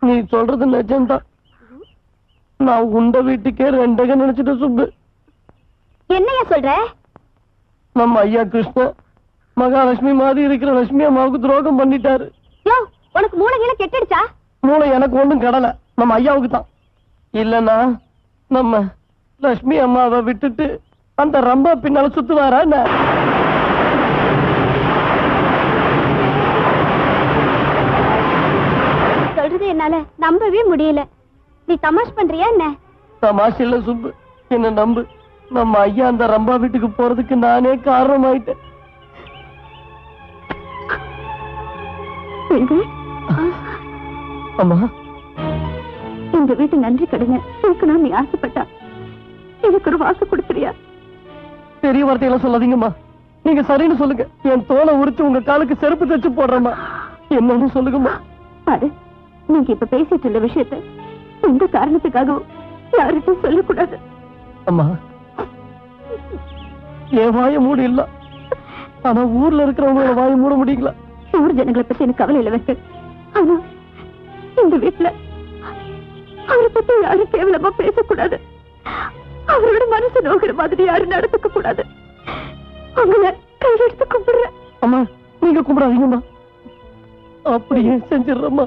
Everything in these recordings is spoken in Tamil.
நீ சொல்றது நிஜம்தான். நான் உண்ட வீட்டுக்கே ரெண்டக நினைச்சிட்டேன் சுப்பு. என்னையா சொல்ற? நம்ம ஐயா கிருஷ்ண மகாலட்சுமி மாதிரி இருக்கிற லட்சுமி அம்மாவுக்கு துரோகம் பண்ணிட்டாரு. உனக்கு மூளைகளை கெட்டுடுச்சா? மூளை எனக்கு ஒண்ணும் கடலை. நம்ம ஐயாவுக்கு தான். இல்லன்னா நம்ம லட்சுமி அம்மாவை விட்டுட்டு அந்த ரம்பா பின்னால சுத்துவாரா என்ன சொல்றது என்னால நம்பவே முடியல. நீ தமாஷ் பண்றியா என்ன? தமாஷ் இல்ல சுப்பு. என்ன நம்பு? நம்ம ஐயா அந்த ரம்பா வீட்டுக்கு போறதுக்கு நானே காரணமாயிட்டேன். அம்மா. இந்த வீட்டு நன்றி கடனை தூக்கணும் நீ ஆசைப்பட்டா. எனக்கு ஒரு வாக்கு கொடுத்துறியா? பெரிய வார்த்தையெல்லாம் சொல்லாதீங்கம்மா. நீங்க சரின்னு சொல்லுங்க. என் தோலை உரிச்சு உங்க காலுக்கு செருப்பு தச்சு போடுறேம்மா. என்னன்னு சொல்லுங்கம்மா. பாரு. நீங்க இப்ப பேசிட்டு இருந்த விஷயத்த எந்த காரணத்துக்காகவும் யார்கிட்டும் சொல்லக்கூடாது. அம்மா என் வாய மூடி இல்ல. ஆனா ஊர்ல இருக்கிறவங்களோட வாய மூட முடியல. ஊர் ஜனங்களை பத்தி எனக்கு கவலை இல்லை வெங்கட் ஆனா இந்த வீட்டுல அவரை பத்தி யாரும் கேவலமா பேசக்கூடாது. அவரோட மனசு நோக்கிற மாதிரி யாரும் நடந்துக்க கூடாது. உங்களை கையெடுத்து கும்பிடுறேன். அம்மா நீங்க கும்பிடாதீங்கம்மா. அப்படியே செஞ்சிடுறேம்மா.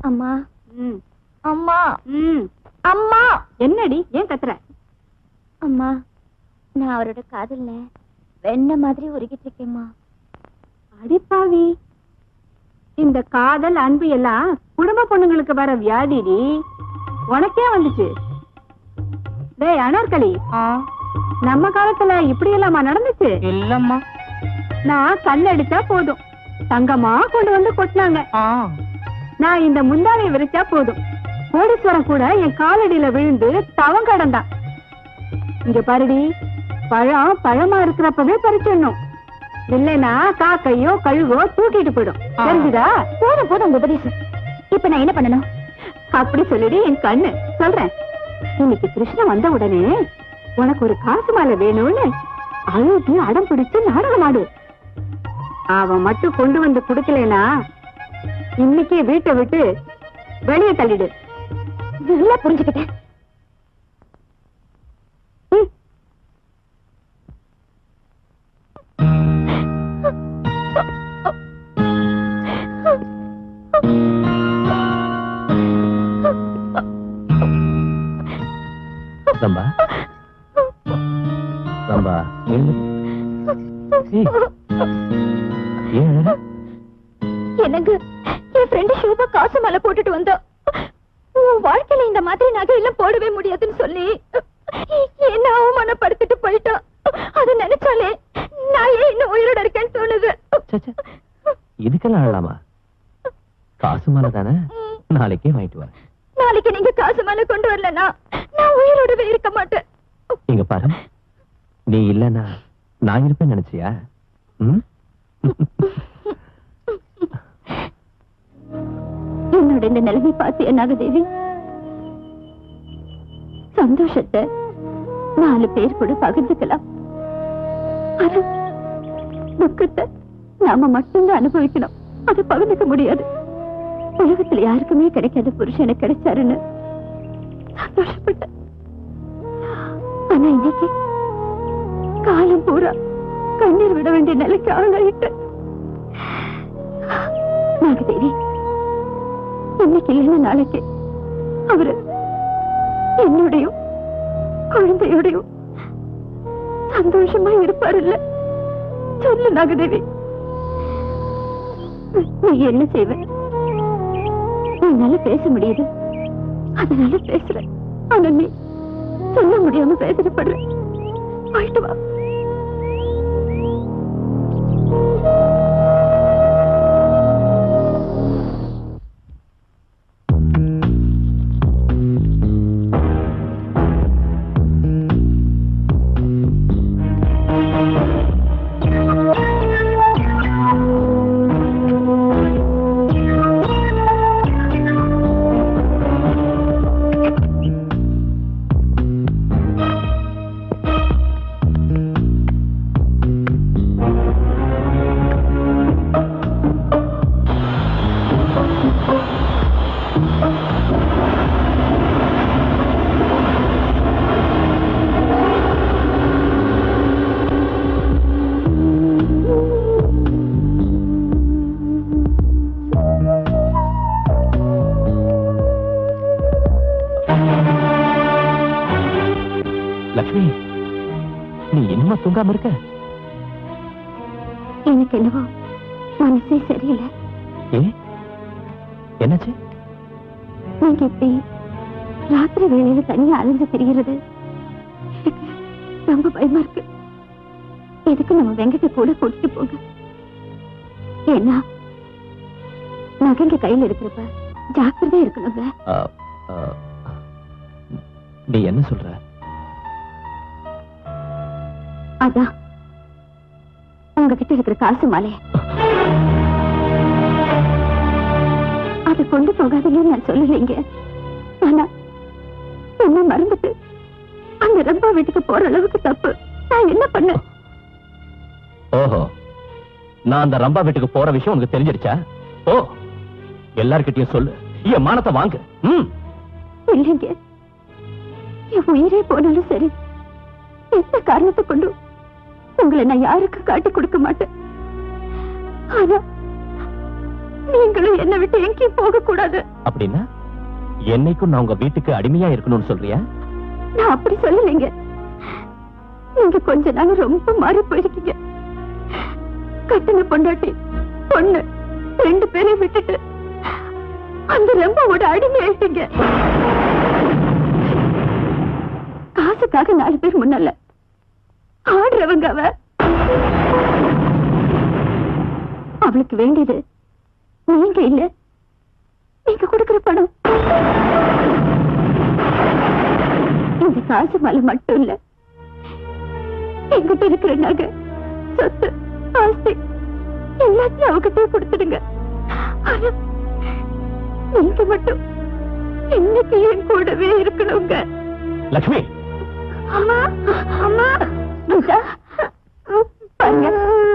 அம்மா. அம்மா. அம்மா. என்னடி? ஏன் கத்துற? அம்மா நான் அவரோட காதல்ல வெண்ண மாதிரி உருகிட்டு இருக்கேம்மா. அடிப்பாவி இந்த காதல் அன்பு எல்லாம் குடும்ப பொண்ணுங்களுக்கு வர வியாதிடி. உனக்கே வந்துச்சு. டேய் அனார்களி நம்ம காலத்துல இப்படி எல்லாமா நடந்துச்சு? இல்லம்மா. நான் கல்லடிச்சா போதும். தங்கமா கொண்டு வந்து கொட்டினாங்க. நான் இந்த முந்தானை விரிச்சா போதும். கோடீஸ்வரம் கூட என் காலடியில விழுந்து தவம் கடந்தான். இங்க பாருடி பழம் பழமா இருக்கிறப்பவே பறிச்சிடணும். இல்லைன்னா காக்கையோ கழுகோ தூக்கிட்டு போயிடும். தெரிஞ்சுதா? போதும் போதும் உங்க உபதேசம் இப்ப நான் என்ன பண்ணணும்? அப்படி சொல்லிடு என் கண்ணு. சொல்றேன். இன்னைக்கு கிருஷ்ணன் வந்த உடனே உனக்கு ஒரு காசு மாலை வேணும்னு அழுது அடம் பிடிச்சு நாடகம் ஆடு அவன் மட்டும் கொண்டு வந்து குடுக்கலைனா இன்னைக்கே வீட்டை விட்டு வெளியே தள்ளிடு. நல்லா புரிஞ்சுக்கிட்டேன் ரம்பா. ரம்பா எனக்கு என் ஃப்ரெண்டு ஷோபா காசு மாலை போட்டுட்டு வந்தா. உன் வாழ்க்கையில இந்த மாதிரி நகை எல்லாம் போடவே முடியாதுன்னு சொல்லி என்ன அவமானப்படுத்திட்டு போயிட்டான் அதை நினைச்சாலே நான் ஏன் இன்னும் உயிரோட இருக்கேன்னு தோணுது. இதுக்கெல்லாம் அழலாமா காசு மேல தானே? நாளைக்கே வாங்கிட்டு வரேன். நாளைக்கு நீங்க காசு மாலை கொண்டு வரலன்னா நான் உயிரோடவே இருக்க மாட்டேன். இங்க பாரு. நீ இல்லன்னா நான் இருப்பேன் நினைச்சியா? ம்? என்னோட இந்த நிலைமை பார்த்து என்னாக தேவி சந்தோஷத்தை நாலு பேர் கூட பகிர்ந்துக்கலாம். ஆனா துக்கத்தை நாம மட்டும்தான் அனுபவிக்கணும். அதை பகிர்ந்துக்க முடியாது. உலகத்துல யாருக்குமே கிடைக்காத புருஷன் கிடைச்சாருன்னு சந்தோஷப்பட்டேன். ஆனா இன்னைக்கு காலம் பூரா கண்ணீர் விட வேண்டிய நிலைக்கு ஆளாயிட்டு நாகதேவி இன்னைக்கு இல்லைன்னு நாளைக்கு. அவரு என்னுடையும் குழந்தையோடையும் சந்தோஷமா இருப்பாரு இல்ல சொல்லு நாகதேவி. நீ என்ன செய்வ? என்னால பேச முடியுது. அதனால பேசுற. ஆனா நீ சொல்ல முடியாம பேசப்படுற போயிட்டு வா. தூங்காம இருக்க? எனக்கு என்னவோ மனசே சரியில்லை. என்னாச்சு? நீங்க இப்படி ராத்திரி வேளையில தனியா அலைஞ்சு திரிகிறது ரொம்ப பயமா இருக்கு. எதுக்கு நம்ம வெங்கட்ட கூட கூட்டிட்டு போங்க? ஏன்னா நகைங்க கையில இருக்கிறப்ப ஜாக்கிரதையா இருக்கணுங்க நீ என்ன சொல்ற? அதான் உங்ககிட்ட இருக்கிற காசு மாலை. அதை கொண்டு போகாதீங்கன்னு நான் சொல்லலைங்க. ஆனா என்ன மறந்துட்டு அந்த ரப்பா வீட்டுக்கு போற அளவுக்கு தப்பு. நான் என்ன பண்ணேன்? ஓஹோ. நான் அந்த ரம்பா வீட்டுக்கு போற விஷயம் உனக்கு தெரிஞ்சிருச்சா? ஓ எல்லார்கிட்டயும் சொல்லு. என் மானத்தை வாங்கு. ம். இல்லைங்க. என் உயிரே போனாலும் சரி. எந்த காரணத்தை கொண்டு உங்களை நான் யாருக்கு காட்டி கொடுக்க மாட்டேன். ஆனா நீங்களும் என்னை விட்டு எங்கேயும் போக கூடாது அப்படின்னா என்னைக்கும் நான் உங்க வீட்டுக்கு அடிமையா இருக்கணும்னு சொல்றியா? நான் அப்படி சொல்லலைங்க. நீங்க கொஞ்ச நாள் ரொம்ப மாறி போயிருக்கீங்க. கட்டின பொண்டாட்டி பொண்ணு ரெண்டு பேரையும் விட்டுட்டு அந்த ரெம்பாவோட அடிமை ஆயிட்டீங்க. காசுக்காக நாலு பேர் முன்னல்ல. ஆடுறவங்க அவ. அவளுக்கு வேண்டியது நீங்க இல்ல. நீங்க கொடுக்கிற பணம். இந்த காசு மேல மட்டும் இல்ல. எங்கிட்ட இருக்கிற நகை சொத்து ஆஸ்தி எல்லாத்தையும் அவகிட்ட கொடுத்துடுங்க. ஆனா நீங்க மட்டும் இன்னைக்கு என் கூடவே இருக்கணுங்க? லக்ஷ்மி. அம்மா அம்மா. பாருங்க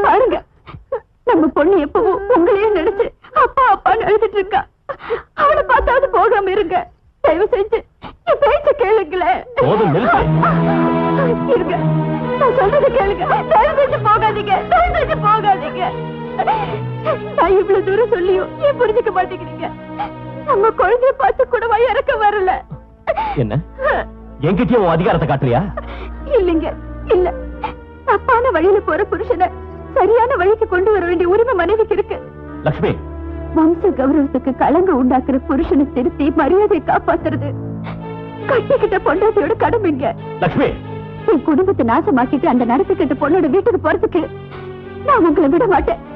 பாருங்க. நம்ம பொண்ணு எப்பவும் உங்களையே நினைச்சு அப்பா அப்பான்னு அழுதுட்டு இருக்கா. அவளை பார்த்தாவது போகாம இருங்க. தயவு செஞ்சு என் பேச்ச கேளுங்களேன். இருங்க. நான் சொல்றது கேளுங்க. தயவு செஞ்சு போகாதீங்க. தயவு செஞ்சு போகாதீங்க. நான் இவ்வளவு தூரம் சொல்லியும் ஏன் புரிஞ்சுக்க மாட்டேங்கிறீங்க? நம்ம குழந்தைய பார்த்து கூடவா இறக்க வரல? என்ன? என்கிட்டயும் உன் அதிகாரத்தை காட்டுறியா இல்லைங்க. இல்ல. தப்பான வழியில போற புருஷனை சரியான வழிக்கு கொண்டு வர வேண்டிய உரிமை மனைவிக்கு இருக்கு. லக்ஷ்மி. வம்ச கௌரவத்துக்கு களங்க உண்டாக்குற புருஷனை திருத்தி மரியாதையை காப்பாத்துறது. கட்டிக்கிட்ட பொண்டாட்டியோட கடமைங்க லக்ஷ்மி. என் குடும்பத்தை நாசமாக்கிட்டு அந்த நடத்திக்கிட்ட பொண்ணோட வீட்டுக்கு போறதுக்கு நான் உங்களை விட மாட்டேன்.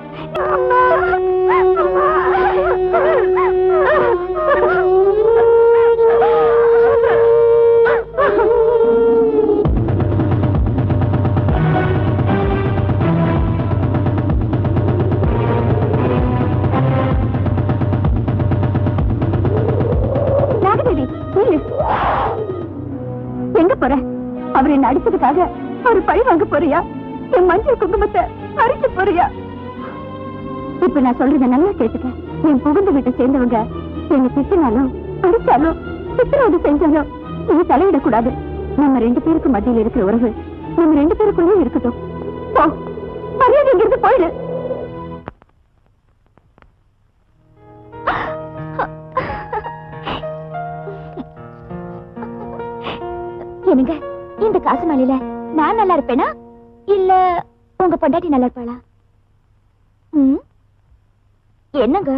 இப்ப நான் சொல்றத நல்லா கேட்டுக்க. என் புகுந்த வீட்டை சேர்ந்தவங்க என்ன திட்டினாலும் அடிச்சாலும் சித்திரவதை செஞ்சாலும் நீ தலையிடக்கூடாது. நம்ம ரெண்டு பேருக்கு மத்தியில் இருக்கிற உறவு நம்ம ரெண்டு பேருக்குள்ளே இருக்கட்டும். போ. மரியாதை இங்கிருந்து போயிடு என்னங்க இந்த காசு மலையில நான் நல்லா இருப்பேனா? இல்ல உங்க பொண்டாட்டி நல்லா இருப்பாளா? ம்? என்னங்க?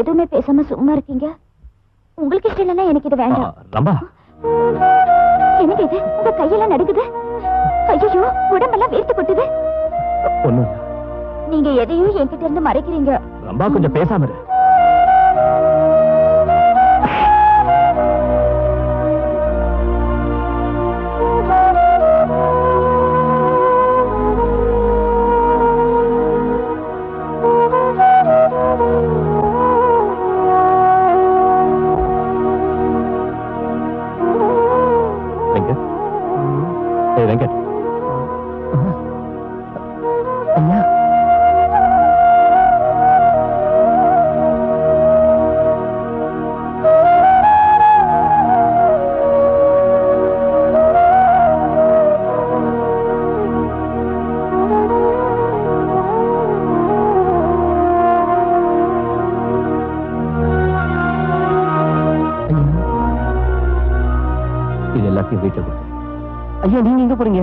எதுவுமே பேசாம சும்மா இருக்கீங்க? உங்களுக்கு இஷ்டம் இல்லைன்னா எனக்கு இது வேண்டாம். ரம்பா. என்னங்க இது? உங்க கையெல்லாம் நடுக்குது ஐயோ உடம்பெல்லாம் வேர்த்து கொட்டுது. நீங்க எதையும் என்கிட்ட இருந்து மறைக்கிறீங்க. ரம்பா கொஞ்சம் பேசாம இரு. எங்க போறீங்க